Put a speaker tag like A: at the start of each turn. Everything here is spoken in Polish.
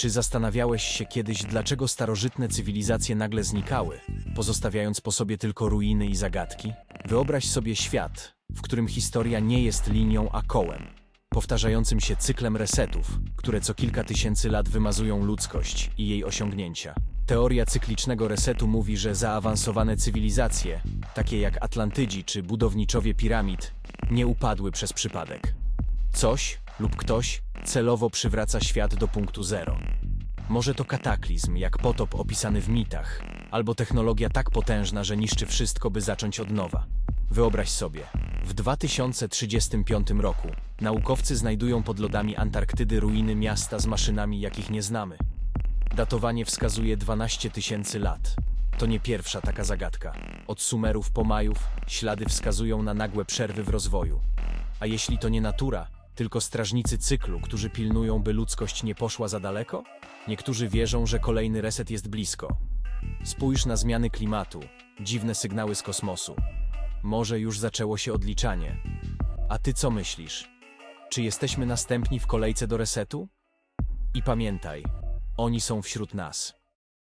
A: Czy zastanawiałeś się kiedyś, dlaczego starożytne cywilizacje nagle znikały, pozostawiając po sobie tylko ruiny i zagadki? Wyobraź sobie świat, w którym historia nie jest linią, a kołem, powtarzającym się cyklem resetów, które co kilka tysięcy lat wymazują ludzkość i jej osiągnięcia. Teoria cyklicznego resetu mówi, że zaawansowane cywilizacje, takie jak Atlantydzi czy budowniczowie piramid, nie upadły przez przypadek. Coś lub ktoś celowo przywraca świat do punktu zero. Może to kataklizm, jak potop opisany w mitach, albo technologia tak potężna, że niszczy wszystko, by zacząć od nowa. Wyobraź sobie, w 2035 roku naukowcy znajdują pod lodami Antarktydy ruiny miasta z maszynami, jakich nie znamy. Datowanie wskazuje 12 tysięcy lat. To nie pierwsza taka zagadka. Od Sumerów po Majów ślady wskazują na nagłe przerwy w rozwoju. A jeśli to nie natura, tylko strażnicy cyklu, którzy pilnują, by ludzkość nie poszła za daleko? Niektórzy wierzą, że kolejny reset jest blisko. Spójrz na zmiany klimatu, dziwne sygnały z kosmosu. Może już zaczęło się odliczanie. A ty co myślisz? Czy jesteśmy następni w kolejce do resetu? I pamiętaj, oni są wśród nas.